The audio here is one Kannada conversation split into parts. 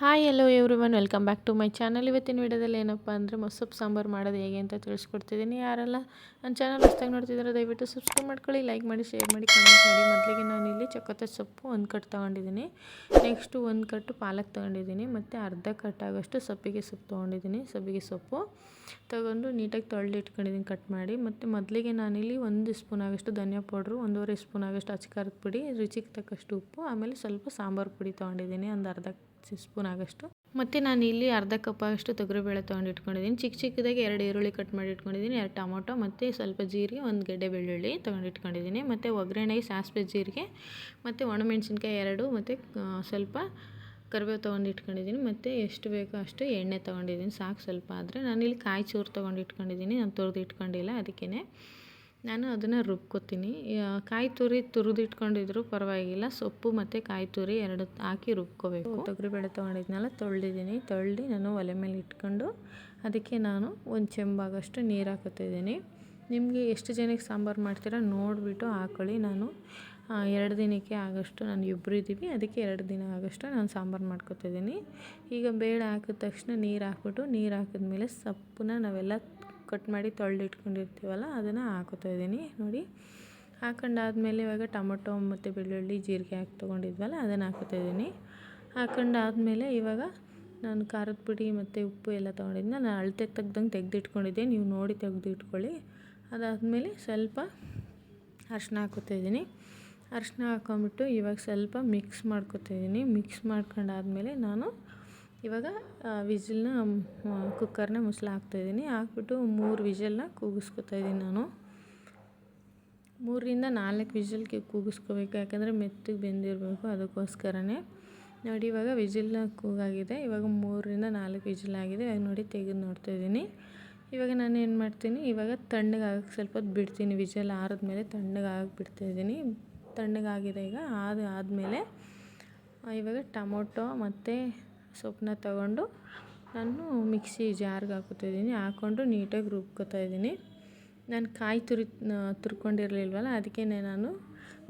Hi hello everyone welcome back to my channel ಇವತ್ತಿನ ವಿಡಿಯೋದಲ್ಲಿ ಏನಪ್ಪ ಅಂದರೆ ಮೊಸಪ್ಪು ಸಾಂಬಾರು ಮಾಡೋದು ಹೇಗೆ ಅಂತ ತಿಳಿಸ್ಕೊಡ್ತಿದ್ದೀನಿ. ಯಾರೆಲ್ಲ ನನ್ನ ಚಾನಲ್ ಹೊಸ್ದಾಗಿ ನೋಡ್ತಿದ್ದಾರೆ ದಯವಿಟ್ಟು ಸಬ್ಸ್ಕ್ರೈಬ್ ಮಾಡ್ಕೊಳ್ಳಿ ಲೈಕ್ ಮಾಡಿ ಶೇರ್ ಮಾಡಿ ಕಮೆಂಟ್ ಮಾಡಿ. ಮೊದಲಿಗೆ ನಾನು ಇಲ್ಲಿ ಚಕ್ಕತ್ತ ಸೊಪ್ಪು ಒಂದು ಕಟ್ ತೊಗೊಂಡಿದ್ದೀನಿ. ನೆಕ್ಸ್ಟು ಒಂದು ಕಟ್ಟು ಪಾಲಕ್ ತೊಗೊಂಡಿದ್ದೀನಿ. ಮತ್ತು ಅರ್ಧ ಕಟ್ಟಾಗೋಷ್ಟು ಸೊಪ್ಪಿಗೆ ಸೊಪ್ಪು ತೊಗೊಂಡಿದ್ದೀನಿ. ಸೊಪ್ಪಿಗೆ ಸೊಪ್ಪು ತೊಗೊಂಡು ನೀಟಾಗಿ ತೊಳೆದು ಇಟ್ಕೊಂಡಿದ್ದೀನಿ ಕಟ್ ಮಾಡಿ. ಮತ್ತು ಮೊದಲಿಗೆ ನಾನಿಲ್ಲಿ ಒಂದು ಸ್ಪೂನ್ ಆಗೋಷ್ಟು ಧನಿಯಾ ಪೌಡ್ರು, ಒಂದೂವರೆ ಸ್ಪೂನ್ ಆಗೋಷ್ಟು ಅಚ್ಕಾರದ ಪುಡಿ, ರುಚಿಗೆ ತಕ್ಕಷ್ಟು ಉಪ್ಪು, ಆಮೇಲೆ ಸ್ವಲ್ಪ ಸಾಂಬಾರು ಪುಡಿ ತೊಗೊಂಡಿದ್ದೀನಿ. ಒಂದು ಅರ್ಧ ಸ್ಪೂನ್ ಆಗೋಷ್ಟು. ಮತ್ತು ನಾನು ಇಲ್ಲಿ ಅರ್ಧ ಕಪ್ ಆಗೋಷ್ಟು ತೊಗರಿಬೇಳೆ ತೊಗೊಂಡು ಇಟ್ಕೊಂಡಿದ್ದೀನಿ ಚಿಕ್ಕ ಚಿಕ್ಕದಾಗಿ ಎರಡು ಈರುಳ್ಳಿ ಕಟ್ ಮಾಡಿ ಇಟ್ಕೊಂಡಿದ್ದೀನಿ ಎರಡು ಟೊಮೊಟೊ ಮತ್ತು ಸ್ವಲ್ಪ ಜೀರಿಗೆ, ಒಂದು ಗೆಡ್ಡೆ ಬೆಳ್ಳುಳ್ಳಿ ತೊಗೊಂಡು ಇಟ್ಕೊಂಡಿದ್ದೀನಿ ಮತ್ತು ಒಗ್ಗರಣೆಗೆ ಸಾಸಿವೆ ಜೀರಿಗೆ, ಮತ್ತು ಒಣಮೆಣ್ಸಿನ್ಕಾಯಿ ಎರಡು, ಮತ್ತು ಸ್ವಲ್ಪ ಕರಿಬೇವು ತೊಗೊಂಡು ಇಟ್ಕೊಂಡಿದ್ದೀನಿ ಮತ್ತು ಎಷ್ಟು ಬೇಕೋ ಅಷ್ಟು ಎಣ್ಣೆ ತೊಗೊಂಡಿದ್ದೀನಿ ಸಾಕು ಸ್ವಲ್ಪ ಆದರೆ ನಾನಿಲ್ಲಿ ಕಾಯಿ ಚೂರು ತೊಗೊಂಡು ಇಟ್ಕೊಂಡಿದ್ದೀನಿ ನಾನು ತುರಿದು ಇಟ್ಕೊಂಡಿಲ್ಲ ಅದಕ್ಕೇ ನಾನು ಅದನ್ನು ರುಬ್ಕೋತೀನಿ. ಕಾಯಿ ತುರಿ ತುರಿದಿಟ್ಕೊಂಡಿದ್ರು ಪರವಾಗಿಲ್ಲ. ಸೊಪ್ಪು ಮತ್ತು ಕಾಯಿ ತುರಿ ಎರಡು ಹಾಕಿ ರುಬ್ಕೋಬೇಕು. ತೊಗರಿಬೇಳೆ ತೊಗೊಂಡಿದ್ನೆಲ್ಲ, ತೊಳೆದಿದ್ದೀನಿ. ತೊಳ್ದು ನಾನು ಒಲೆ ಮೇಲೆ ಇಟ್ಕೊಂಡು ಅದಕ್ಕೆ ನಾನು ಒಂದು ಚೆಂಬಾಗಷ್ಟು ನೀರು ಹಾಕುತ್ತಿದ್ದೀನಿ. ನಿಮಗೆ ಎಷ್ಟು ಜನಕ್ಕೆ ಸಾಂಬಾರು ಮಾಡ್ತೀರಾ ನೋಡಿಬಿಟ್ಟು ಹಾಕೊಳ್ಳಿ. ನಾನು ಎರಡು ದಿನಕ್ಕೆ ಆಗೋಷ್ಟು ನಾನು ಇಬ್ಬರು ಇದ್ದೀವಿ. ಅದಕ್ಕೆ ಎರಡು ದಿನ ಆಗೋಷ್ಟು ನಾನು ಸಾಂಬಾರು ಮಾಡ್ಕೊತಿದ್ದೀನಿ. ಈಗ ಬೇಳೆ ಹಾಕಿದ ತಕ್ಷಣ ನೀರು ಹಾಕ್ಬಿಟ್ಟು ನೀರು ಹಾಕಿದ್ಮೇಲೆ ಸೊಪ್ಪನ್ನ ನಾವೆಲ್ಲ ಕಟ್ ಮಾಡಿ ತೊಳೆದಿಟ್ಕೊಂಡಿರ್ತೀವಲ್ಲ, ಅದನ್ನು ಹಾಕೋತಾ ಇದ್ದೀನಿ. ನೋಡಿ, ಹಾಕೊಂಡಾದ್ಮೇಲೆ ಇವಾಗ ಟೊಮೊಟೊ ಮತ್ತು ಬೆಳ್ಳುಳ್ಳಿ, ಜೀರಿಗೆ ಹಾಕಿ ತೊಗೊಂಡಿದ್ವಲ್ಲ, ಅದನ್ನು ಹಾಕೋತಾ ಇದ್ದೀನಿ. ಹಾಕೊಂಡಾದ್ಮೇಲೆ ಇವಾಗ ನಾನು ಖಾರದ ಪುಡಿ ಮತ್ತು ಉಪ್ಪು ಎಲ್ಲ ತೊಗೊಂಡಿದ್ನ, ನಾನು ಅಳತೆ ತೆಗ್ದಂಗೆ ತೆಗೆದಿಟ್ಕೊಂಡಿದ್ದೆ. ನೀವು ನೋಡಿ ತೆಗೆದು ಇಟ್ಕೊಳ್ಳಿ ಅದಾದಮೇಲೆ ಸ್ವಲ್ಪ ಅರಶಿನ ಹಾಕೋತಾ ಇದ್ದೀನಿ. ಅರಿಶಿನ ಹಾಕೊಂಬಿಟ್ಟು ಇವಾಗ ಸ್ವಲ್ಪ ಮಿಕ್ಸ್ ಮಾಡ್ಕೊತಿದ್ದೀನಿ ಮಿಕ್ಸ್ ಮಾಡ್ಕೊಂಡಾದ್ಮೇಲೆ ನಾನು ಇವಾಗ ವಿಸಿಲ್ನ ಕುಕ್ಕರ್ನ ಮುಚ್ಚಳ ಹಾಕ್ತಾಯಿದ್ದೀನಿ ಹಾಕ್ಬಿಟ್ಟು ಮೂರು ವಿಷಲ್ನ ಕೂಗಿಸ್ಕೊತಾ ಇದ್ದೀನಿ ನಾನು. ಮೂರರಿಂದ ನಾಲ್ಕು ವಿಷಲ್ಗೆ ಕೂಗಿಸ್ಕೋಬೇಕು, ಯಾಕಂದರೆ ಮೆತ್ತಗೆ ಬೆಂದಿರಬೇಕು ಅದಕ್ಕೋಸ್ಕರನೇ. ನೋಡಿ, ಇವಾಗ ವಿಜಿಲ್ನ ಕೂಗಾಗಿದೆ. ಇವಾಗ ಮೂರರಿಂದ ನಾಲ್ಕು ವಿಜಿಲ್ ಆಗಿದೆ. ಇವಾಗ ನೋಡಿ, ತೆಗೆದು ನೋಡ್ತಾಯಿದ್ದೀನಿ ಇವಾಗ ನಾನು ಏನು ಮಾಡ್ತೀನಿ, ಇವಾಗ ತಣ್ಣಗಾಗಕ್ಕೆ ಸ್ವಲ್ಪ ಹೊತ್ತು ಬಿಡ್ತೀನಿ. ವಿಜಲ್ ಆರಿದ್ಮೇಲೆ ತಣ್ಣಗಾಗಕ್ಕೆ ಬಿಡ್ತಾಯಿದ್ದೀನಿ ತಣ್ಣಗಾಗಿದೆ ಈಗ, ಆದ, ಆದಮೇಲೆ ಇವಾಗ ಟೊಮೊಟೊ ಮತ್ತು ಸೊಪ್ಪನ್ನ ತಗೊಂಡು ನಾನು ಮಿಕ್ಸಿ ಜಾರ್ಗೆ ಹಾಕೋತಿದ್ದೀನಿ ಹಾಕ್ಕೊಂಡು ನೀಟಾಗಿ ರುಬ್ಕೋತಾ ಇದ್ದೀನಿ. ನಾನು ಕಾಯಿ ತುರಿ ತುರ್ಕೊಂಡಿರಲಿಲ್ವಲ್ಲ ಅದಕ್ಕೆ ನಾನು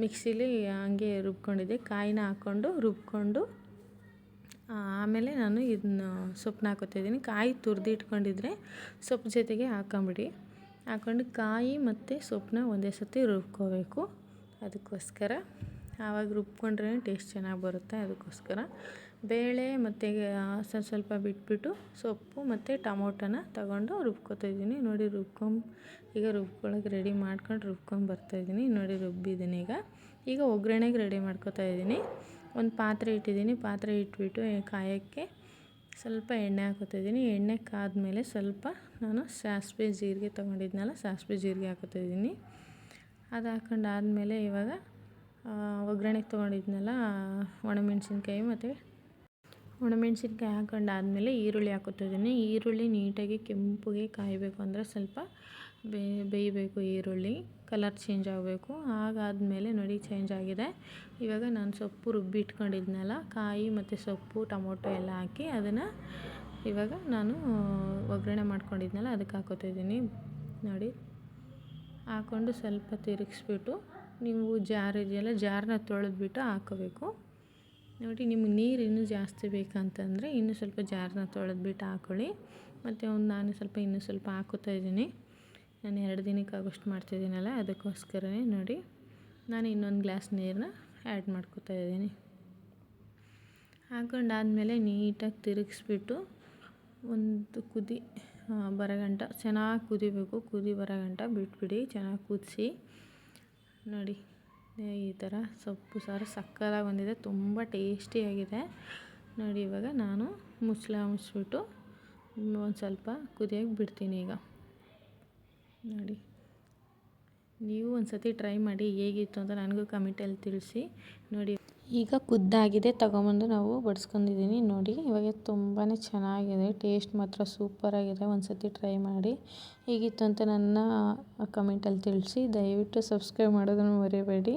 ಮಿಕ್ಸಿಲಿ ಹಂಗೆ ರುಬ್ಕೊಂಡಿದ್ದೆ. ಕಾಯಿನ ಹಾಕ್ಕೊಂಡು ರುಬ್ಕೊಂಡು ಆಮೇಲೆ ನಾನು ಇದನ್ನ ಸೊಪ್ಪನ್ನ ಹಾಕೋತಿದ್ದೀನಿ ಕಾಯಿ ತುರಿದು ಇಟ್ಕೊಂಡಿದ್ರೆ ಸೊಪ್ಪು ಜೊತೆಗೆ ಹಾಕೊಂಬಿಡಿ. ಹಾಕ್ಕೊಂಡು ಕಾಯಿ ಮತ್ತು ಸೊಪ್ಪನ್ನ ಒಂದೇ ಸರ್ತಿ ರುಬ್ಕೋಬೇಕು. ಅದಕ್ಕೋಸ್ಕರ ಆವಾಗ ರುಬ್ಕೊಂಡ್ರೆ ಟೇಸ್ಟ್ ಚೆನ್ನಾಗಿ ಬರುತ್ತೆ ಅದಕ್ಕೋಸ್ಕರ. ಬೇಳೆ ಮತ್ತು ಸ್ವಲ್ಪ ಸ್ವಲ್ಪ ಬಿಟ್ಬಿಟ್ಟು ಸೊಪ್ಪು ಮತ್ತು ಟೊಮೊಟೊನ ತಗೊಂಡು ರುಬ್ಕೊತಾಯಿದ್ದೀನಿ ನೋಡಿ ರುಬ್ಕೊಂಡು ಈಗ ರುಬ್ಕೊಳಕ್ಕೆ ರೆಡಿ ಮಾಡ್ಕೊಂಡು ರುಬ್ಕೊಂಡು ಬರ್ತಾಯಿದ್ದೀನಿ ನೋಡಿ ರುಬ್ಬಿದ್ದೀನಿ ಈಗ. ಈಗ ಒಗ್ಗರಣೆಗೆ ರೆಡಿ ಮಾಡ್ಕೊತಾ ಇದ್ದೀನಿ. ಒಂದು ಪಾತ್ರೆ ಇಟ್ಟಿದ್ದೀನಿ. ಪಾತ್ರೆ ಇಟ್ಬಿಟ್ಟು ಕಾಯೋಕ್ಕೆ ಸ್ವಲ್ಪ ಎಣ್ಣೆ ಹಾಕೋತಿದ್ದೀನಿ ಎಣ್ಣೆ ಕಾದ್ಮೇಲೆ ಸ್ವಲ್ಪ ನಾನು ಸಾಸಿವೆ ಜೀರಿಗೆ ತೊಗೊಂಡಿದ್ನಲ್ಲ, ಸಾಸಿವೆ ಜೀರಿಗೆ ಹಾಕೋತಿದ್ದೀನಿ ಅದು ಹಾಕೊಂಡಾದ್ಮೇಲೆ ಇವಾಗ ಒಗ್ಗರಣೆಗೆ ತೊಗೊಂಡಿದ್ನಲ್ಲ, ಒಣಮೆಣ್ಸಿನ್ಕಾಯಿ ಮತ್ತು ಒಣಮೆಣ್ಸಿನ್ಕಾಯಿ ಹಾಕೊಂಡಾದ್ಮೇಲೆ ಈರುಳ್ಳಿ ಹಾಕೋತಿದ್ದೀನಿ. ಈರುಳ್ಳಿ ನೀಟಾಗಿ ಕೆಂಪಗೆ ಕಾಯಬೇಕು ಅಂದರೆ ಸ್ವಲ್ಪ ಬೇಯಬೇಕು ಈರುಳ್ಳಿ, ಕಲರ್ ಚೇಂಜ್ ಆಗಬೇಕು. ಹಾಗಾದಮೇಲೆ ನೋಡಿ ಚೇಂಜ್ ಆಗಿದೆ. ಇವಾಗ ನಾನು ಸೊಪ್ಪು ರುಬ್ಬಿ ಇಟ್ಕೊಂಡಿದ್ನಲ್ಲ ಕಾಯಿ ಮತ್ತು ಸೊಪ್ಪು, ಟೊಮೊಟೊ ಎಲ್ಲ ಹಾಕಿ ಅದನ್ನು ಇವಾಗ ನಾನು ಒಗ್ಗರಣೆ ಮಾಡ್ಕೊಂಡಿದ್ನಲ್ಲ, ಅದಕ್ಕೆ ಹಾಕೋತಿದ್ದೀನಿ. ನೋಡಿ ಹಾಕ್ಕೊಂಡು ಸ್ವಲ್ಪ ತಿರುಗಿಸ್ಬಿಟ್ಟು ನೀವು ಜಾರ್ ಇದೆಯಲ್ಲ ಜಾರನ್ನ ತೊಳೆದ್ಬಿಟ್ಟು ಹಾಕೋಬೇಕು. ನೋಡಿ, ನಿಮ್ಗೆ ನೀರು ಇನ್ನೂ ಜಾಸ್ತಿ ಬೇಕಂತಂದರೆ ಇನ್ನೂ ಸ್ವಲ್ಪ ಜಾರನ್ನ ತೊಳೆದ್ಬಿಟ್ಟು ಹಾಕೊಳ್ಳಿ. ಮತ್ತು ಒಂದು ನಾನು ಸ್ವಲ್ಪ ಇನ್ನೂ ಸ್ವಲ್ಪ ಹಾಕೋತಾ ಇದ್ದೀನಿ. ನಾನು ಎರಡು ದಿನಕ್ಕೆ ಆಗೋಷ್ಟು ಮಾಡ್ತಿದ್ದೀನಲ್ಲ ಅದಕ್ಕೋಸ್ಕರನೇ ನೋಡಿ, ನಾನು ಇನ್ನೊಂದು ಗ್ಲಾಸ್ ನೀರನ್ನ ಆ್ಯಡ್ ಮಾಡ್ಕೋತಾ ಇದ್ದೀನಿ. ಹಾಕೊಂಡಾದಮೇಲೆ ನೀಟಾಗಿ ತಿರುಗಿಸ್ಬಿಟ್ಟು ಒಂದು ಕುದಿ ಬರಗಂಟ, ಚೆನ್ನಾಗಿ ಕುದಿಬೇಕು. ಕುದಿ ಬರಗಂಟ ಬಿಟ್ಬಿಡಿ, ಚೆನ್ನಾಗಿ ಕುದಿಸಿ. ನೋಡಿ ಈ ಥರ ಸೊಪ್ಪು ಸಾರು ಸಕ್ಕತ್ತಾಗಿ ಬಂದಿದೆ, ತುಂಬ ಟೇಸ್ಟಿಯಾಗಿದೆ ನೋಡಿ, ಇವಾಗ ನಾನು ಮುಚ್ಚಳ ಮುಚ್ಚಿಬಿಟ್ಟು ಒಂದು ಸ್ವಲ್ಪ ಕುದಿಯೋಕೆ ಬಿಡ್ತೀನಿ ಈಗ. ನೋಡಿ. ನೀವು ಒಂದು ಸತಿ ಟ್ರೈ ಮಾಡಿ ಹೇಗಿತ್ತು ಅಂತ ನನಗೂ ಕಮೆಂಟಲ್ಲಿ ತಿಳಿಸಿ. ನೋಡಿ. ಈಗ ಕುದ್ದಾಗಿದೆ ತೊಗೊಂಬಂದು ನಾವು ಬಡಿಸ್ಕೊಂಡಿದ್ದೀನಿ ನೋಡಿ, ಇವಾಗ ತುಂಬಾ ಚೆನ್ನಾಗಿದೆ ಟೇಸ್ಟ್ ಮಾತ್ರ ಸೂಪರಾಗಿದೆ ಒಂದು ಸತಿ ಟ್ರೈ ಮಾಡಿ ಹೇಗಿತ್ತು ಅಂತ ನನ್ನ ಕಮೆಂಟಲ್ಲಿ ತಿಳಿಸಿ. ದಯವಿಟ್ಟು ಸಬ್ಸ್ಕ್ರೈಬ್ ಮಾಡೋದನ್ನು ಮರೆಯಬೇಡಿ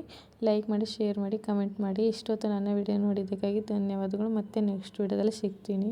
ಲೈಕ್ ಮಾಡಿ ಶೇರ್ ಮಾಡಿ ಕಮೆಂಟ್ ಮಾಡಿ. ಇಷ್ಟೊತ್ತು ನನ್ನ ವಿಡಿಯೋ ನೋಡಿದ್ದಕ್ಕಾಗಿ ಧನ್ಯವಾದಗಳು. ಮತ್ತೆ ನೆಕ್ಸ್ಟ್ ವಿಡಿಯೋದಲ್ಲಿ ಸಿಗ್ತೀನಿ.